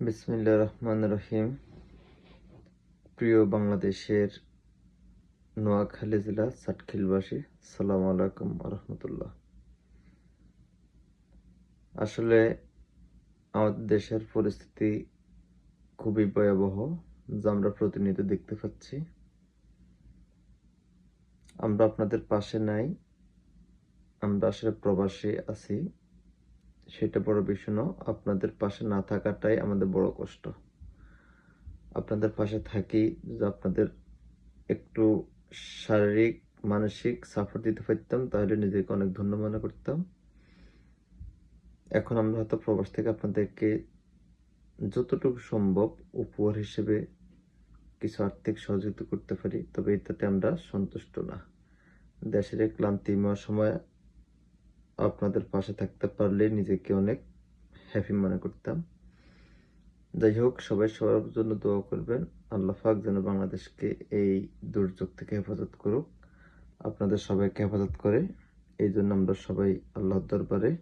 বিসমিল্লা রহমান রহিম। প্রিয় বাংলাদেশের নোয়াখালী জেলা সাতখিলবাসী সালাম আলাইকুম রহমতুল্লাহ। আসলে আমাদের দেশের পরিস্থিতি খুবই ভয়াবহ, যা আমরা প্রতিনিয়ত দেখতে পাচ্ছি। আমরা আপনাদের পাশে নাই, আমরা আসলে প্রবাসী আছি। সেটা বড় বিষয় নয় আপনাদের পাশে না থাকাটাই আমাদের বড় কষ্ট। আপনাদের পাশে থাকি যে আপনাদের একটু শারীরিক, মানসিক সাপোর্ট দিতে পারতাম, তাহলে নিজেকে অনেক ধন্য মনে করতাম। এখন আমরা হয়তো প্রবাস থেকে আপনাদেরকে যতটুকু সম্ভব উপহার হিসেবে কিছু আর্থিক সহযোগিতা করতে পারি, তবে এটাতে আমরা সন্তুষ্ট না। দেশের ক্লান্তিময় সময় আপনাদের পাশে থাকতে পারলে নিজেকে অনেক হ্যাপি মনে করতাম। যাই হোক, সবাই সবার জন্য দোয়া করবেন। আল্লাহ পাক যেন বাংলাদেশকে এই দুর্যোগ থেকে হেফাজত করুক। আপনাদের সবাইকে হেফাজত করে। এই জন্য আমরা সবাই আল্লাহর দরবারে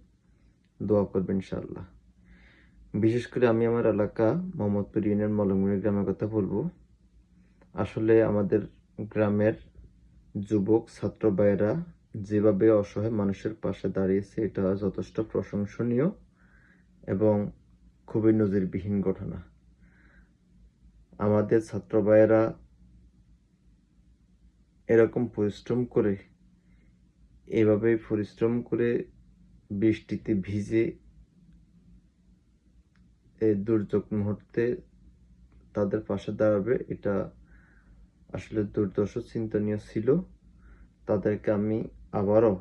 দোয়া করবেন ইনশাআল্লাহ। বিশেষ করে আমি আমার এলাকা মোহাম্মদপুর ইউনিয়ন মলমগুড়ি গ্রামের কথা বলব। আসলে আমাদের গ্রামের যুবক, ছাত্র ভাইয়েরা যেভাবে অসহায় মানুষের পাশে দাঁড়িয়েছে, এটা যথেষ্ট প্রশংসনীয় এবং খুবই নজিরবিহীন ঘটনা। আমাদের ছাত্র ভাইয়েরা এরকম পরিশ্রম করে এভাবে পরিশ্রম করে বৃষ্টিতে ভিজে এই দুর্যোগ মুহূর্তে তাদের পাশে দাঁড়াবে, এটা আসলে দুর্দশ চিন্তনীয় ছিল। তাদেরকে আমি আবারও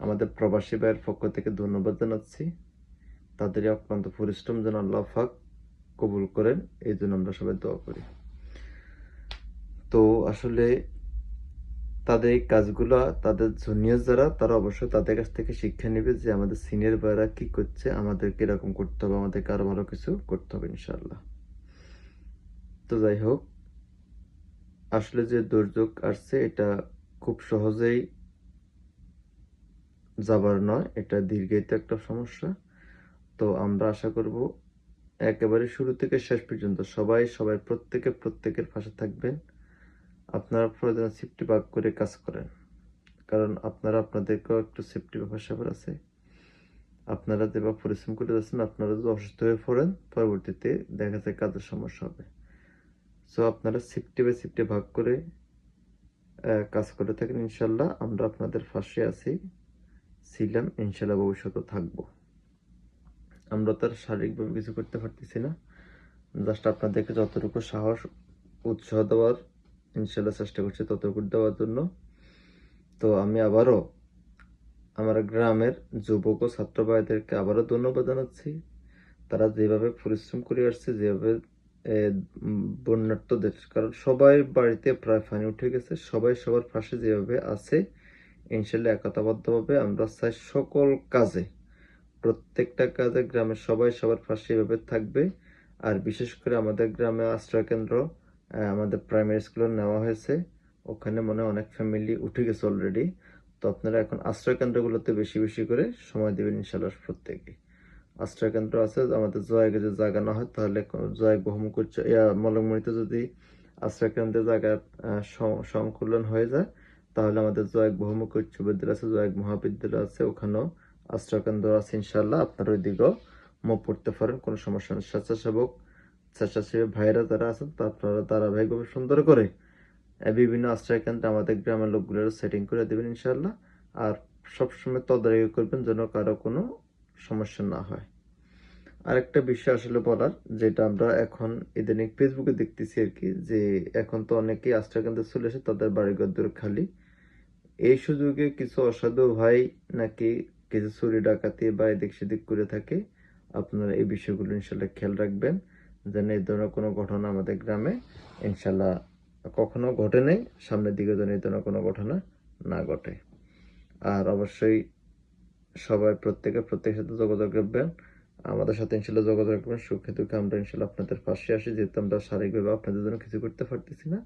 আমাদের প্রবাসী ভাইয়ের পক্ষ থেকে ধন্যবাদ জানাচ্ছি। তাদের এই অক্লান্ত পরিশ্রম যেন আল্লাহ ফাক কবুল করেন, এই জন্য আমরা সবাই দোয়া করি। তো আসলে তাদের এই কাজগুলো, তাদের জুনিয়র যারা, তারা অবশ্যই তাদের কাছ থেকে শিক্ষা নেবে যে আমাদের সিনিয়র ভাইরা কি করছে আমাদেরকে এরকম করতে হবে, আমাদেরকে আরও ভালো কিছু করতে হবে ইনশাল্লাহ তো যাই হোক, আসলে যে দুর্যোগ আসছে, এটা খুব সহজেই যাবার নয়, এটা দীর্ঘায়িত একটা সমস্যা। তো আমরা আশা করব একেবারে শুরু থেকে শেষ পর্যন্ত সবাই সবাই প্রত্যেকে প্রত্যেকের পাশে থাকবেন। আপনারা প্রয়োজন সেফটি ভাগ করে কাজ করেন। কারণ আপনারা আপনাদেরকেও একটু সেফটি ব্যাপার আছে। আপনারা যেভাবে পরিশ্রম করে যাচ্ছেন, আপনারা যদি অসুস্থ হয়ে পড়েন, পরবর্তীতে দেখা যায় কাজের সমস্যা হবে। সো আপনারা সিফটি বাই সিফটি ভাগ করে কাজ করে থাকেন ইনশাল্লাহ আমরা আপনাদের পাশে আছি। ছিলাম, ইনশাল্লাহ ভবিষ্যতে থাকব। আমরা তার শারীরিকভাবে কিছু করতে পারতেছি না। জাস্ট আপনাদেরকে যতটুকু সাহস, উৎসাহ দেওয়ার, ইনশাল্লাহ চেষ্টা করছি ততটুকু দেওয়ার জন্য। তো আমি আবারও আমার গ্রামের যুবক ও ছাত্র ভাইদেরকে আবারও ধন্যবাদ জানাচ্ছি। তারা যেভাবে পরিশ্রম করে আসছে, যেভাবে বন্যার্থদের কারণ সবাই বাড়িতে প্রায় পানি উঠে গেছে, সবাই সবার পাশে যেভাবে আছে ইনশাল্লাহ একতাবদ্ধভাবে আমরা চাই সকল কাজে, প্রত্যেকটা কাজে গ্রামের সবাই সবার পাশে এভাবে থাকবে। আর বিশেষ করে আমাদের গ্রামে আশ্রয় কেন্দ্র আমাদের প্রাইমারি স্কুলে নেওয়া হয়েছে। ওখানে মনে অনেক ফ্যামিলি উঠে গেছে অলরেডি তো আপনারা এখন আশ্রয় কেন্দ্রগুলোতে বেশি বেশি করে সময় দেবেন ইনশাল্লাহ প্রত্যেকে। আশ্রয় কেন্দ্র আছে, আমাদের জয়কে যদি জায়গা না হয় তাহলে জয় বহুমুখ মলমুড়িতে যদি আশ্রয় কেন্দ্রের জায়গা সংকুলন হয়ে যায় তাহলে আমাদের জয়েক বহুমুখ উচ্চ বিদ্যালয় আছে, জয়েক মহাবিদ্যালয় আছে, ওখানেও আশ্রয় কেন্দ্র আছে ইনশাল্লাহ আপনার ওই দিকেও পড়তে পারেন, কোনো সমস্যা নেই। স্বেচ্ছাসেবক, স্বেচ্ছাসেবী ভাইরা যারা আছেন আপনারা ধারাবাহিকভাবে সুন্দর করে বিভিন্ন আশ্রয় কেন্দ্রে আমাদের গ্রামের লোকগুলোর সেটিং করে দেবেন ইনশাল্লাহ আর সবসময় তদারকি করবেন যেন কারও কোনো সমস্যা না হয়। আরেকটা বিষয় আসলে বলার, যেটা আমরা এখন ইদানিং ফেসবুকে দেখতেছি আর কি, যে এখন তো অনেকেই আশ্রয় কেন্দ্রে চলে এসে তাদের বাড়িঘর দূর খালি। এই সুযোগে কিছু অসাধু ভাই নাকি কিছু চুরি ডাকাতি বা এদিক সেদিক করে থাকে, আপনারা এই বিষয়গুলো ইনশাল্লাহ খেয়াল রাখবেন। যেন এই ধরনের কোনো ঘটনা আমাদের গ্রামে ইনশাল্লাহ কখনো ঘটে নেই, সামনের দিকে যেন এই ধরনের কোনো ঘটনা না ঘটে। আর অবশ্যই সবাই প্রত্যেকে প্রত্যেকের সাথে যোগাযোগ রাখবেন। আমাদের সাথে ইনশাল্লাহ যোগাযোগ রাখবেন। সুখে দুঃখে আমরা ইনশাল্লাহ আপনাদের পাশে আসি। যেহেতু আমরা শারীরিকভাবে আপনাদের জন্য কিছু করতে পারতেছি না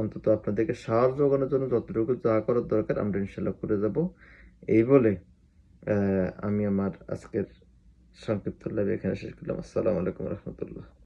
অন্তত আপনাদেরকে সাহায্য যোগানোর জন্য যতটুকু যা করার দরকার আমরা ইনশাল্লাহ করে যাব। এই বলে আমি আমার আজকের সংক্ষিপ্ত লাইভ এখানে শেষ করলাম। আসসালামু আলাইকুম রহমতুল্লাহ।